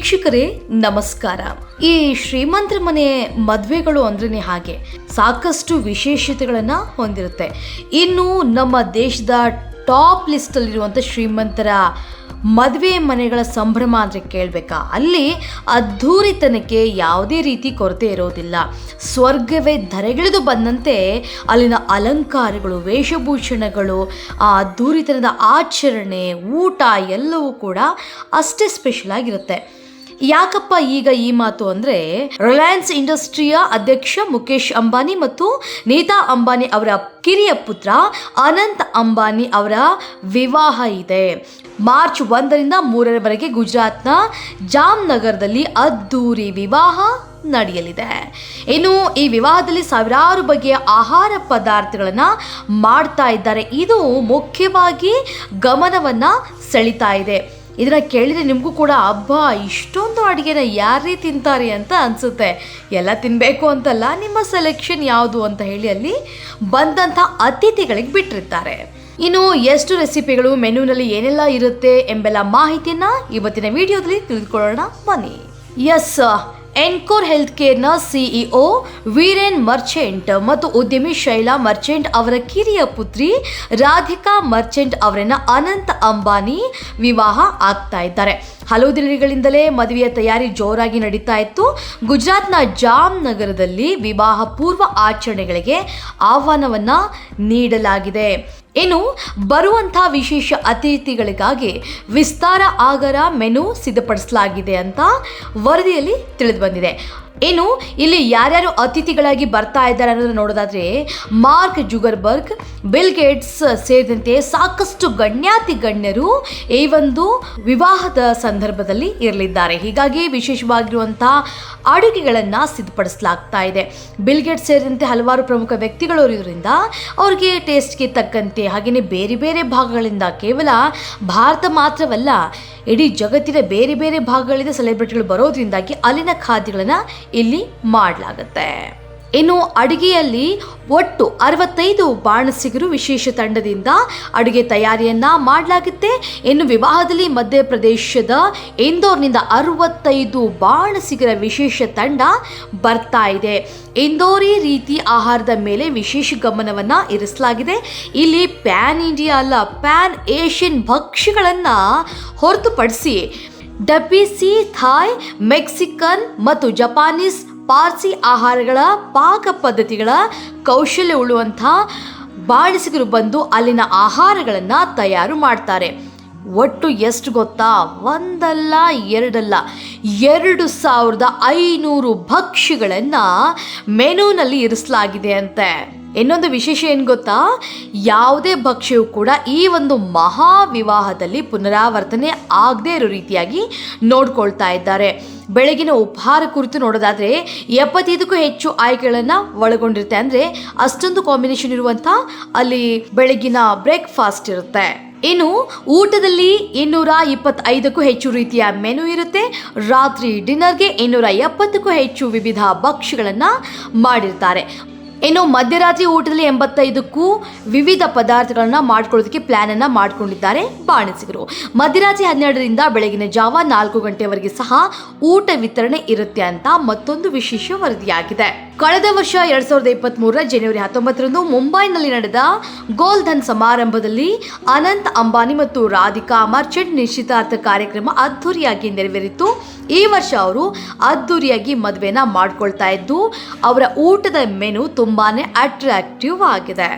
ವೀಕ್ಷಕರೇ, ನಮಸ್ಕಾರ. ಈ ಶ್ರೀಮಂತರ ಮನೆ ಮದುವೆಗಳು ಅಂದ್ರೇ ಹಾಗೆ. ಸಾಕಷ್ಟು ವಿಶೇಷತೆಗಳನ್ನು ಹೊಂದಿರುತ್ತೆ. ಇನ್ನು ನಮ್ಮ ದೇಶದ ಟಾಪ್ ಲಿಸ್ಟಲ್ಲಿರುವಂಥ ಶ್ರೀಮಂತರ ಮದುವೆ ಮನೆಗಳ ಸಂಭ್ರಮ ಅಂದರೆ ಕೇಳಬೇಕಾ? ಅಲ್ಲಿ ಅದ್ಧೂರಿತನಕ್ಕೆ ಯಾವುದೇ ರೀತಿ ಕೊರತೆ ಇರೋದಿಲ್ಲ. ಸ್ವರ್ಗವೇ ಧರೆಗಿಳಿದು ಬಂದಂತೆ ಅಲ್ಲಿನ ಅಲಂಕಾರಗಳು, ವೇಷಭೂಷಣಗಳು, ಆ ಅದ್ಧೂರಿತನದ ಆಚರಣೆ, ಊಟ ಎಲ್ಲವೂ ಕೂಡ ಅಷ್ಟೇ ಸ್ಪೆಷಲ್ ಆಗಿರುತ್ತೆ. ಯಾಕಪ್ಪ ಈಗ ಈ ಮಾತು ಅಂದ್ರೆ ರಿಲಯನ್ಸ್ ಇಂಡಸ್ಟ್ರಿಯ ಅಧ್ಯಕ್ಷ ಮುಖೇಶ್ ಅಂಬಾನಿ ಮತ್ತು ನೀತಾ ಅಂಬಾನಿ ಅವರ ಕಿರಿಯ ಪುತ್ರ ಅನಂತ್ ಅಂಬಾನಿ ಅವರ ವಿವಾಹ ಇದೆ. ಮಾರ್ಚ್ ಒಂದರಿಂದ ಮೂರರವರೆಗೆ ಗುಜರಾತ್ನ ಜಾಮ್ನಗರದಲ್ಲಿ ಅದ್ದೂರಿ ವಿವಾಹ ನಡೆಯಲಿದೆ. ಇನ್ನು ಈ ವಿವಾಹದಲ್ಲಿ ಸಾವಿರಾರು ಬಗೆಯ ಆಹಾರ ಪದಾರ್ಥಗಳನ್ನು ಮಾಡ್ತಾ ಇದ್ದಾರೆ. ಇದು ಮುಖ್ಯವಾಗಿ ಗಮನವನ್ನು ಸೆಳಿತಾ ಇದೆ. ಇದನ್ನ ಕೇಳಿದ್ರೆ ನಿಮಗೂ ಕೂಡ ಹಬ್ಬ ಇಷ್ಟೊಂದು ಅಡುಗೆನ ಯಾರೇ ತಿಂತಾರೆ ಅಂತ ಅನಿಸುತ್ತೆ. ಎಲ್ಲ ತಿನ್ನಬೇಕು ಅಂತಲ್ಲ, ನಿಮ್ಮ ಸೆಲೆಕ್ಷನ್ ಯಾವುದು? ಅಂತ ಹೇಳಿ ಅಲ್ಲಿ ಬಂದಂಥ ಅತಿಥಿಗಳಿಗೆ ಬಿಟ್ಟಿರ್ತಾರೆ. ಇನ್ನು ಎಷ್ಟು ರೆಸಿಪಿಗಳು ಮೆನುನಲ್ಲಿ ಏನೆಲ್ಲ ಇರುತ್ತೆ ಎಂಬೆಲ್ಲ ಮಾಹಿತಿಯನ್ನು ಇವತ್ತಿನ ವಿಡಿಯೋದಲ್ಲಿ ತಿಳಿದುಕೊಳ್ಳೋಣ. ಬನ್ನಿ. ಎಸ್ ಎನ್ಕೋರ್ ಹೆಲ್ತ್ ಕೇರ್ನ ಸಿಇಒ ವೀರೇನ್ ಮರ್ಚೆಂಟ್ ಮತ್ತು ಉದ್ಯಮಿ ಶೈಲಾ ಮರ್ಚೆಂಟ್ ಅವರ ಕಿರಿಯ ಪುತ್ರಿ ರಾಧಿಕಾ ಮರ್ಚೆಂಟ್ ಅವರನ್ನ ಅನಂತ ಅಂಬಾನಿ ವಿವಾಹ ಆಗ್ತಾ ಇದ್ದಾರೆ. ಹಲವು ದಿನಗಳಿಂದಲೇ ಮದುವೆಯ ತಯಾರಿ ಜೋರಾಗಿ ನಡೀತಾ ಇತ್ತು. ಗುಜರಾತ್ನ ಜಾಮ್ ನಗರದಲ್ಲಿ ವಿವಾಹ ಪೂರ್ವ ಆಚರಣೆಗಳಿಗೆ ಆಹ್ವಾನವನ್ನು ನೀಡಲಾಗಿದೆ. ಇನ್ನು ಬರುವಂಥ ವಿಶೇಷ ಅತಿಥಿಗಳಿಗಾಗಿ ವಿಸ್ತಾರ ಆಗರ ಮೆನು ಸಿದ್ಧಪಡಿಸಲಾಗಿದೆ ಅಂತ ವರದಿಯಲ್ಲಿ ತಿಳಿದು ಬಂದಿದೆ. ಇನ್ನು ಇಲ್ಲಿ ಯಾರ್ಯಾರು ಅತಿಥಿಗಳಾಗಿ ಬರ್ತಾ ಇದ್ದಾರೆ ಅನ್ನೋದನ್ನು ನೋಡೋದಾದ್ರೆ ಮಾರ್ಕ್ ಜುಗರ್ಬರ್ಗ್, ಬಿಲ್ ಗೇಟ್ಸ್ ಸೇರಿದಂತೆ ಸಾಕಷ್ಟು ಗಣ್ಯಾತಿ ಗಣ್ಯರು ಈ ಒಂದು ವಿವಾಹದ ಸಂದರ್ಭದಲ್ಲಿ ಇರಲಿದ್ದಾರೆ. ಹೀಗಾಗಿ ವಿಶೇಷವಾಗಿರುವಂಥ ಅಡುಗೆಗಳನ್ನು ಸಿದ್ಧಪಡಿಸಲಾಗ್ತಾ ಇದೆ. ಬಿಲ್ ಗೇಟ್ಸ್ ಸೇರಿದಂತೆ ಹಲವಾರು ಪ್ರಮುಖ ವ್ಯಕ್ತಿಗಳು ಇರೋದ್ರಿಂದ ಅವ್ರಿಗೆ ಟೇಸ್ಟ್ಗೆ ತಕ್ಕಂತೆ ಹಾಗೆಯೇ ಬೇರೆ ಬೇರೆ ಭಾಗಗಳಿಂದ ಕೇವಲ ಭಾರತ ಮಾತ್ರವಲ್ಲ, ಇಡೀ ಜಗತ್ತಿನ ಬೇರೆ ಬೇರೆ ಭಾಗಗಳಿಂದ ಸೆಲೆಬ್ರಿಟಿಗಳು ಬರೋದ್ರಿಂದಾಗಿ ಅಲ್ಲಿನ ಖಾದ್ಯಗಳನ್ನು ಇಲ್ಲಿ ಮಾಡಲಾಗುತ್ತೆ. ಇನ್ನು ಅಡುಗೆಯಲ್ಲಿ ಒಟ್ಟು ಅರವತ್ತೈದು ಬಾಣಸಿಗರು ವಿಶೇಷ ತಂಡದಿಂದ ಅಡುಗೆ ತಯಾರಿಯನ್ನ ಮಾಡಲಾಗುತ್ತೆ. ಇನ್ನು ವಿವಾಹದಲ್ಲಿ ಮಧ್ಯಪ್ರದೇಶದ ಇಂದೋರ್ನಿಂದ ಅರವತ್ತೈದು ಬಾಣಸಿಗರ ವಿಶೇಷ ತಂಡ ಬರ್ತಾ ಇದೆ. ಇಂದೋರಿ ರೀತಿ ಆಹಾರದ ಮೇಲೆ ವಿಶೇಷ ಗಮನವನ್ನು ಇರಿಸಲಾಗಿದೆ. ಇಲ್ಲಿ ಪ್ಯಾನ್ ಇಂಡಿಯಾ ಅಲ್ಲ, ಪ್ಯಾನ್ ಏಷ್ಯನ್ ಭಕ್ಷ್ಯಗಳನ್ನು ಹೊರತುಪಡಿಸಿ ಡಬ್ಬಿಸಿ ಥಾಯ್, ಮೆಕ್ಸಿಕನ್ ಮತ್ತು ಜಪಾನೀಸ್ ಪಾರ್ಸಿ ಆಹಾರಗಳ ಪಾಕ ಪದ್ಧತಿಗಳ ಕೌಶಲ್ಯ ಉಳ್ಳುವಂಥ ಬಾಳಿಸಿಗರು ಬಂದು ಅಲ್ಲಿನ ಆಹಾರಗಳನ್ನು ತಯಾರು ಮಾಡ್ತಾರೆ. ಒಟ್ಟು ಎಷ್ಟು ಗೊತ್ತಾ? ಒಂದಲ್ಲ, ಎರಡಲ್ಲ. ಎರಡು ಸಾವಿರದ ಐನೂರು ಭಕ್ಷ್ಯಗಳನ್ನು ಮೆನುನಲ್ಲಿ ಇರಿಸಲಾಗಿದೆ ಅಂತೆ. ಇನ್ನೊಂದು ವಿಶೇಷ ಏನು ಗೊತ್ತಾ? ಯಾವುದೇ ಭಕ್ಷ್ಯವು ಕೂಡ ಈ ಒಂದು ಮಹಾ ವಿವಾಹದಲ್ಲಿ ಪುನರಾವರ್ತನೆ ಆಗದೇ ಇರೋ ರೀತಿಯಾಗಿ ನೋಡ್ಕೊಳ್ತಾ ಇದ್ದಾರೆ. ಬೆಳಗಿನ ಉಪಹಾರ ಕುರಿತು ನೋಡೋದಾದರೆ, ಎಪ್ಪತ್ತೈದಕ್ಕೂ ಹೆಚ್ಚು ಆಯ್ಕೆಗಳನ್ನು ಒಳಗೊಂಡಿರುತ್ತೆ. ಅಂದರೆ ಅಷ್ಟೊಂದು ಕಾಂಬಿನೇಷನ್ ಇರುವಂಥ ಅಲ್ಲಿ ಬೆಳಗಿನ ಬ್ರೇಕ್ಫಾಸ್ಟ್ ಇರುತ್ತೆ. ಇನ್ನು ಊಟದಲ್ಲಿ ಇನ್ನೂರ ಇಪ್ಪತ್ತೈದಕ್ಕೂ ಹೆಚ್ಚು ರೀತಿಯ ಮೆನು ಇರುತ್ತೆ. ರಾತ್ರಿ ಡಿನ್ನರ್ಗೆ ಇನ್ನೂರ ಎಪ್ಪತ್ತಕ್ಕೂ ಹೆಚ್ಚು ವಿವಿಧ ಭಕ್ಷ್ಯಗಳನ್ನು ಮಾಡಿರ್ತಾರೆ. ಇನ್ನು ಮಧ್ಯರಾತ್ರಿ ಊಟದಲ್ಲಿ ಎಂಬತ್ತೈದಕ್ಕೂ ವಿವಿಧ ಪದಾರ್ಥಗಳನ್ನ ಮಾಡ್ಕೊಳ್ಳೋದಕ್ಕೆ ಪ್ಲಾನ್ ಅನ್ನ ಮಾಡ್ಕೊಂಡಿದ್ದಾರೆ ಬಾಣಸಿಗರು. ಮಧ್ಯರಾತ್ರಿ ಹನ್ನೆರಡರಿಂದ ಬೆಳಗಿನ ಜಾವ ನಾಲ್ಕು ಗಂಟೆವರೆಗೆ ಸಹ ಊಟ ವಿತರಣೆ ಇರುತ್ತೆ ಅಂತ ಮತ್ತೊಂದು ವಿಶೇಷ ವರದಿಯಾಗಿದೆ. ಕಳೆದ ವರ್ಷ ಎರಡ್ ಸಾವಿರದ ಇಪ್ಪತ್ತ್ ಮೂರರ ಜನವರಿ ಹತ್ತೊಂಬತ್ತರಂದು ಮುಂಬೈನಲ್ಲಿ ನಡೆದ ಗೋಲ್ಧನ್ ಸಮಾರಂಭದಲ್ಲಿ ಅನಂತ್ ಅಂಬಾನಿ ಮತ್ತು ರಾಧಿಕಾ ಮರ್ಚೆಂಟ್ ನಿಶ್ಚಿತಾರ್ಥ ಕಾರ್ಯಕ್ರಮ ಅದ್ಧೂರಿಯಾಗಿ ನೆರವೇರಿತು ಈ ವರ್ಷ ಅವರು ಅದ್ಧೂರಿಯಾಗಿ ಮದುವೆನ ಮಾಡ್ಕೊಳ್ತಾ ಇದ್ದು, ಅವರ ಊಟದ ಮೆನು ತುಂಬಾ ಅಟ್ರಾಕ್ಟಿವ್ ಆಗಿದೆ.